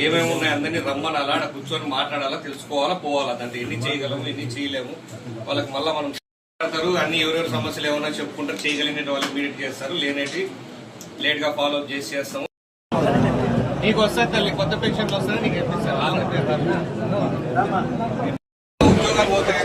రమ్మనాలా ఆడ కూర్చొని మాట్లాడాలా తెలుసుకోవాలా పోవాలా? దాంట్లో ఎన్ని చేయగలము ఎన్ని చేయలేము? వాళ్ళకి మళ్ళీ మనం మాట్లాడతారు అన్ని ఎవరెవరి సమస్యలు ఏమన్నా చెప్పుకుంటారు చేయగలిగిన వాళ్ళకి మీట్ చేస్తారు. లేనేటి లేట్గా ఫాలో అప్ చేసి చేస్తాము. నీకు వస్తాయి తల్లి కొత్త పెన్షన్లు వస్తాయి నీకు ఇప్పిస్తారు ఉద్యోగాలు పోతాయి.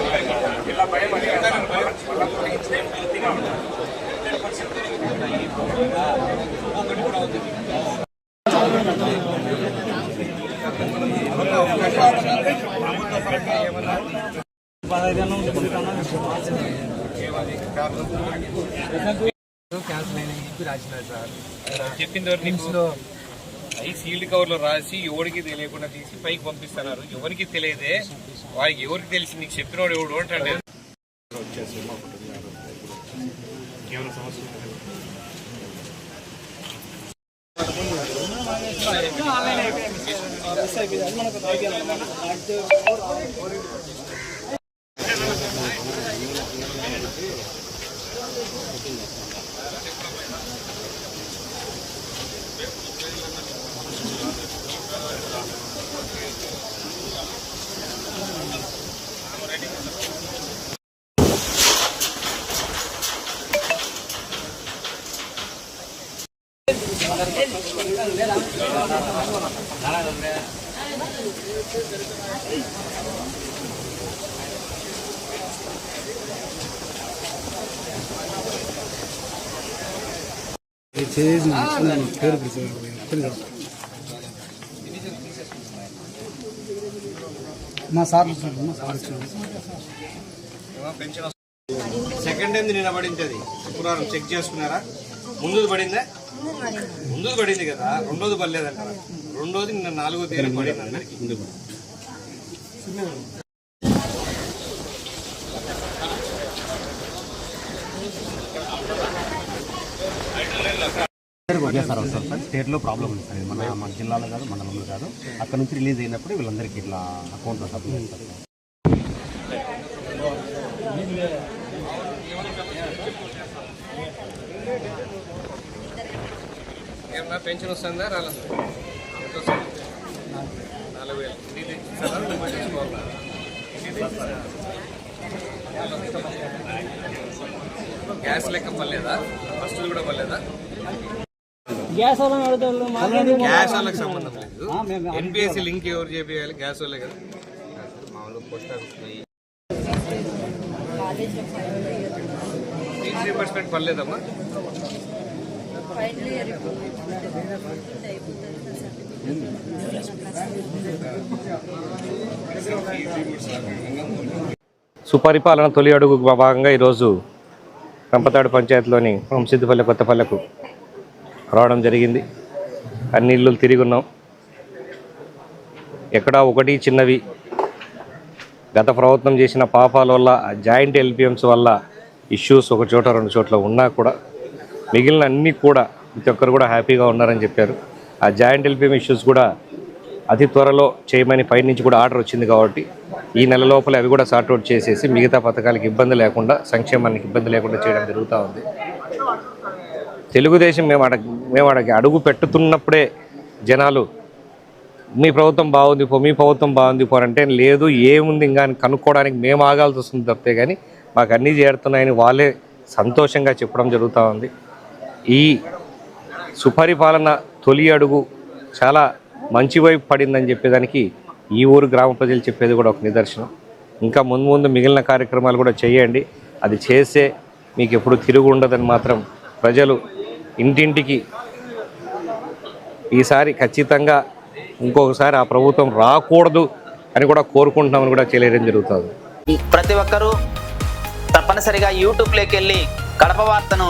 క్యాన్సిల్ చెప్పి సార్ చెప్పింది ఎవరు అవి సీల్డ్ కవర్లో రాసి ఎవరికి తెలియకుండా తీసి పైకి పంపిస్తున్నారు. ఎవరికి తెలియదే? వారికి ఎవరికి తెలిసి నీకు చెప్పినోడు ఎవడు అంటే ஆன்லைன் చేసి పేరు మా సార్ మా సార్ సెకండ్ ఏంది నిన్న పడింది శుక్రవారం చెక్ చేసుకున్నారా? ముందు పడిందా? ముందుది పడింది కదా రెండోది పడలేదంట రెండోది నిన్న నాలుగో తేదీ పడింది అందరికి. వస్తారు సార్ స్టేట్లో ప్రాబ్లం ఉంది సార్. మన మన జిల్లాలో కాదు మండలంలో కాదు. అక్కడ నుంచి రిలీజ్ అయినప్పుడు వీళ్ళందరికీ ఇట్లా అకౌంట్లో సబ్మిట్ చేస్తారు సార్. ఏమన్నా పెన్షన్ వస్తుందా? రాలేదు? ఎంత వస్తుంది? నాలుగు వేలు. ఇంటికి తెచ్చిస్తారా? నువ్వు మళ్ళీ తెచ్చుకోవాలా? ఇంటికి తెచ్చిస్తారా? గ్యాస్ లెక్క పర్లేదా ఫస్ట్ కూడా పర్లేదా గ్యాస్ గ్యాస్ వాళ్ళకి సంబంధం లేదు. ఎన్పిఎస్సి లింక్ ఎవరు చేయాలి గ్యాస్ వాళ్ళే కదా. మామూలుగా పోస్ట్ ఆఫీస్ పోయి. పర్లేదమ్మా ఫైనల్ ఇయర్ సుపరిపాలన తొలి అడుగు భాగంగా ఈరోజు రంపతాడు పంచాయతీలోని వంశిద్దిపల్లె కొత్తపల్లెకు రావడం జరిగింది. అన్ని ఇల్లు తిరిగి ఉన్నాం. ఎక్కడా ఒకటి చిన్నవి. గత ప్రభుత్వం చేసిన పాపాల వల్ల జాయింట్ ఎల్పిఎంస్ వల్ల ఇష్యూస్ ఒక చోట రెండు చోట్ల ఉన్నా కూడా మిగిలిన అన్నీ కూడా ప్రతి ఒక్కరు కూడా హ్యాపీగా ఉన్నారని చెప్పారు. ఆ జాయింట్ ఎల్పిఎం ఇష్యూస్ కూడా అతి త్వరలో చేయమని పై నుంచి కూడా ఆర్డర్ వచ్చింది కాబట్టి ఈ నెల లోపల అవి కూడా సార్ట్అవుట్ చేసేసి మిగతా పథకాలకు ఇబ్బంది లేకుండా సంక్షేమానికి ఇబ్బంది లేకుండా చేయడం జరుగుతూ ఉంది. తెలుగుదేశం మేము అడ మేము అడగ అడుగు పెట్టుతున్నప్పుడే జనాలు మీ ప్రభుత్వం బాగుంది పో మీ ప్రభుత్వం బాగుంది పో అంటే లేదు ఏముంది ఇంకా అని కనుక్కోవడానికి మేము ఆగాల్సి వస్తుంది తప్పితే కానీ మాకు అన్నీ చేరుతున్నాయని వాళ్ళే సంతోషంగా చెప్పడం జరుగుతూ ఉంది. ఈ సుపరిపాలన తొలి అడుగు చాలా మంచి వైపు పడిందని చెప్పేదానికి ఈ ఊరు గ్రామ ప్రజలు చెప్పేది కూడా ఒక నిదర్శనం. ఇంకా ముందు ముందు మిగిలిన కార్యక్రమాలు కూడా చేయండి. అది చేస్తే మీకు ఎప్పుడు తిరుగు ఉండదని మాత్రం ప్రజలు ఇంటింటికి ఈసారి ఖచ్చితంగా ఇంకొకసారి ఆ ప్రభుత్వం రాకూడదు అని కూడా కోరుకుంటున్నామని కూడా చేయడం జరుగుతుంది. ప్రతి ఒక్కరూ తప్పనిసరిగా యూట్యూబ్లోకి వెళ్ళి కడప వార్తను